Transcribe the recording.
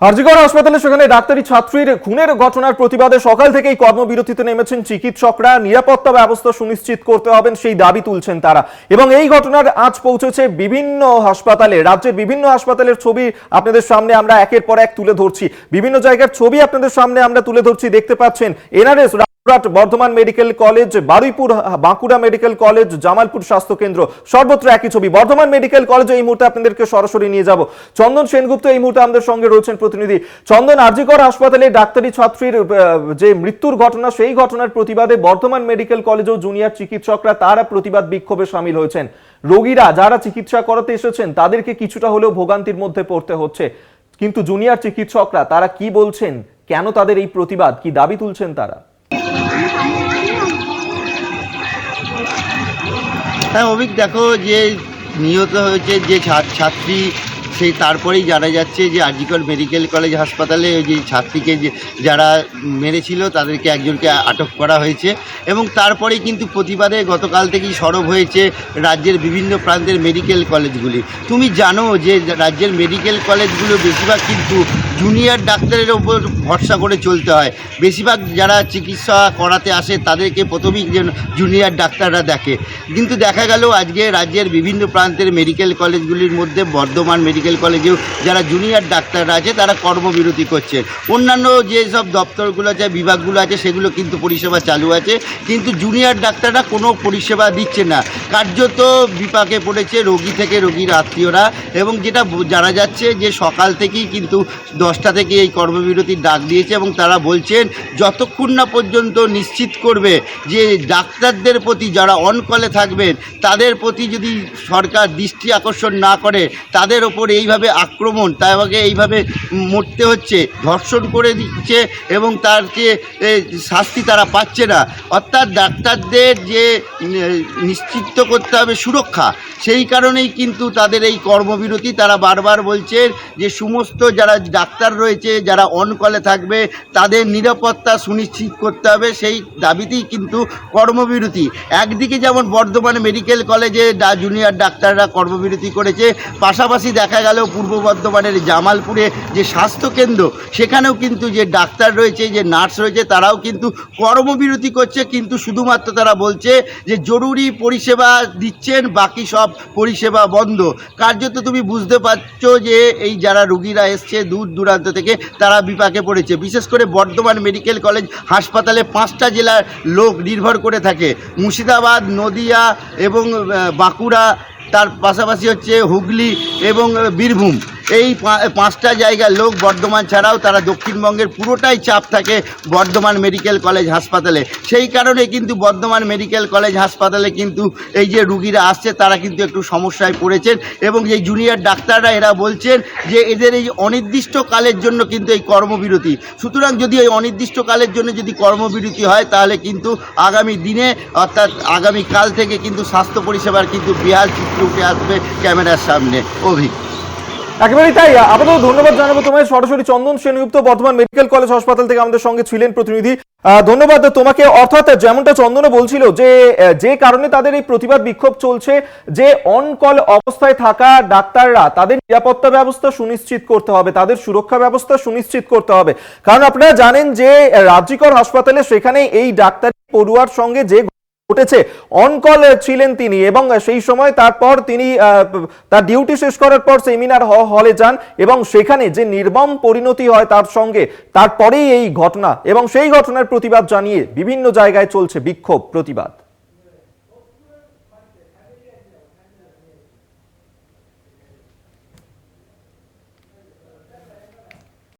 হারজিগড় হাসপাতালে সেখানে ডাক্তারি ছাত্রীর খুনের ঘটনার প্রতিবাদে সকাল থেকেই কর্মবিরতিতে নেমেছেন চিকিৎসকরা। নিরাপত্তা ব্যবস্থা সুনিশ্চিত করতে হবেন, সেই দাবি তুলছেন তারা। এবং এই ঘটনার আজ পৌঁছেছে বিভিন্ন হাসপাতালে। রাজ্যের বিভিন্ন হাসপাতালের ছবি আপনাদের সামনে আমরা একের পর এক তুলে ধরছি। বিভিন্ন জায়গার ছবি আপনাদের সামনে আমরা তুলে ধরছি। দেখতে পাচ্ছেন, NRS Rampurhat Bardhaman medical college, Baruipur, Bankura medical college, Jamalpur স্বাস্থ্য কেন্দ্র, সর্বত্র একই ছবি। বর্ধমান মেডিকেল কলেজে এই মুহূর্তে আপনাদেরকে সরাসরি নিয়ে যাব। চন্দন সেনগুপ্ত এই মুহূর্তে আমাদের সঙ্গে রয়েছেন প্রতিনিধি। চন্দন, আরজিকর হাসপাতালে ডাক্তারি ছাত্রীর যে মৃত্যুর ঘটনা, সেই ঘটনার প্রতিবাদে বর্ধমান মেডিকেল কলেজেও জুনিয়র চিকিৎসকরা তারা প্রতিবাদ বিক্ষোভে সামিল হয়েছেন। রোগীরা যারা চিকিৎসা করাতে এসেছেন, তাদেরকে কিছুটা হলেও ভোগান্তির মধ্যে পড়তে হচ্ছে। কিন্তু জুনিয়র চিকিৎসকরা, তারা কি বলছেন? কেন তাদের এই প্রতিবাদ? কি দাবি তুলছেন তারা? হ্যাঁ অভিক দেখো যে নিহত হয়েছে যে ছাত্রী সেই তারপরেই জানা যাচ্ছে যে আজিকর মেডিকেল কলেজ হাসপাতালে ওই যে ছাত্রীকে যে যারা মেরেছিল তাদেরকে একজনকে আটক করা হয়েছে এবং তারপরেই কিন্তু প্রতিবাদে গতকাল থেকেই সরব হয়েছে রাজ্যের বিভিন্ন প্রান্তের মেডিকেল কলেজগুলি। তুমি জানো যে রাজ্যের মেডিকেল কলেজগুলো বেশিরভাগ কিন্তু জুনিয়র ডাক্তারের ওপর ভরসা করে চলতে হয়। বেশিরভাগ যারা চিকিৎসা করাতে আসে তাদেরকে প্রথমেই জুনিয়র ডাক্তাররা দেখে। কিন্তু দেখা গেল আজকে রাজ্যের বিভিন্ন প্রান্তের মেডিকেল কলেজগুলির মধ্যে বর্ধমান মেডিকেল কলেজেও যারা জুনিয়র ডাক্তাররা আছে, তারা কর্মবিরতি করছে। অন্যান্য যেসব দপ্তরগুলো আছে, বিভাগগুলো আছে, সেগুলো কিন্তু পরিষেবা চালু আছে। কিন্তু জুনিয়র ডাক্তাররা কোনো পরিষেবা দিচ্ছে না। কার্যত বিপাকে পড়েছে রোগী থেকে রোগীর আত্মীয়রা এবং যেটা জানা যাচ্ছে যে সকাল থেকেই কিন্তু দশটা থেকে এই কর্মবিরতির ডাক দিয়েছে এবং তারা বলছেন, যতক্ষণ না পর্যন্ত নিশ্চিত করবে যে ডাক্তারদের প্রতি যারা অনকলে থাকবেন, তাদের প্রতি যদি সরকার দৃষ্টি আকর্ষণ না করে, তাদের ওপর এইভাবে আক্রমণ তাকে এইভাবে মরতে হচ্ছে ধর্ষণ করে দিচ্ছে এবং তার যে এ, শাস্তি তারা পাচ্ছে না। অর্থাৎ ডাক্তারদের যে নিশ্চিত করতে হবে সুরক্ষা সেই কারণেই কিন্তু তাদের এই কর্মবিরতি। তারা বারবার বলছেন যে সমস্ত যারা ডাক্তার রয়েছে যারা অন কলে থাকবে তাদের নিরাপত্তা সুনিশ্চিত করতে হবে সেই দাবিতেই কিন্তু কর্মবিরতি। একদিকে যেমন বর্ধমান মেডিকেল কলেজে জুনিয়র ডাক্তাররা কর্মবিরতি করেছে পাশাপাশি দেখা গেল পূর্ব বর্ধমানের জামালপুরে যে স্বাস্থ্যকেন্দ্র, সেখানেও কিন্তু যে ডাক্তার রয়েছে, যে নার্স রয়েছে, তারাও কিন্তু কর্মবিরতি করছে। কিন্তু শুধুমাত্র তারা বলছে যে জরুরি পরিষেবা দিচ্ছেন, বাকি সব পরিষেবা বন্ধ। কার্যত তুমি বুঝতে পারছ যে এই যারা রুগীরা এসছে দূর দূরান্ত থেকে, তারা বিপাকে পড়েছে। বিশেষ করে বর্ধমান মেডিকেল কলেজ হাসপাতালে পাঁচটা জেলার লোক নির্ভর করে থাকে। মুর্শিদাবাদ, নদিয়া এবং বাঁকুড়া তার পাশাপাশি হচ্ছে হুগলি এবং বীরভূম। এই পাঁচটা জায়গার লোক বর্ধমান ছাড়াও তারা দক্ষিণবঙ্গের পুরোটাই চাপ থাকে বর্ধমান মেডিকেল কলেজ হাসপাতালে। সেই কারণে কিন্তু বর্ধমান মেডিকেল কলেজ হাসপাতালে কিন্তু এই যে রুগীরা আসছে, তারা কিন্তু একটু সমস্যায় পড়েছেন এবং এই জুনিয়র ডাক্তাররা এরা বলছেন যে এদের এই অনির্দিষ্টকালের জন্য কিন্তু এই কর্মবিরতি। সুতরাং যদি এই অনির্দিষ্টকালের জন্য যদি কর্মবিরতি হয়, তাহলে কিন্তু আগামী দিনে, অর্থাৎ আগামী কাল থেকে কিন্তু স্বাস্থ্য পরিষেবার কিন্তু বিহার চিত্র উঠে আসবে ক্যামেরার সামনে। অভিক। একেবারেই তাই। আপাতত ধন্যবাদ জানাব তোমায়। সরাসরি চন্দন সেনগুপ্ত, বর্ধমান মেডিকেল কলেজ হাসপাতাল থেকে আমাদের সঙ্গে ছিলেন প্রতিনিধি। ধন্যবাদ। তোমাকে অর্থাৎ যেমনটা চন্দন বলছিল যে যে কারণে তাদের এই প্রতিবাদ বিক্ষোভ চলছে, যে অন কল অবস্থায় থাকা ডাক্তাররা তাদের নিরাপত্তা ব্যবস্থা সুনিশ্চিত করতে হবে, তাদের সুরক্ষা ব্যবস্থা সুনিশ্চিত করতে হবে। কারণ আপনারা জানেন যে, রাজ্যিকর হাসপাতালে সেখানে এই ডাক্তার পড়ুয়ার সঙ্গে যে ঘটেছে অন কল ছিলেন তিনি এবং সেই সময় তারপর তিনি তার ডিউটি শেষ করার পর সেমিনার হলে যান এবং সেখানে যে নির্মম পরিণতি হয় তার সঙ্গে, তারপরেই এই ঘটনা এবং সেই ঘটনার প্রতিবাদ জানিয়ে বিভিন্ন জায়গায় চলছে বিক্ষোভ প্রতিবাদ।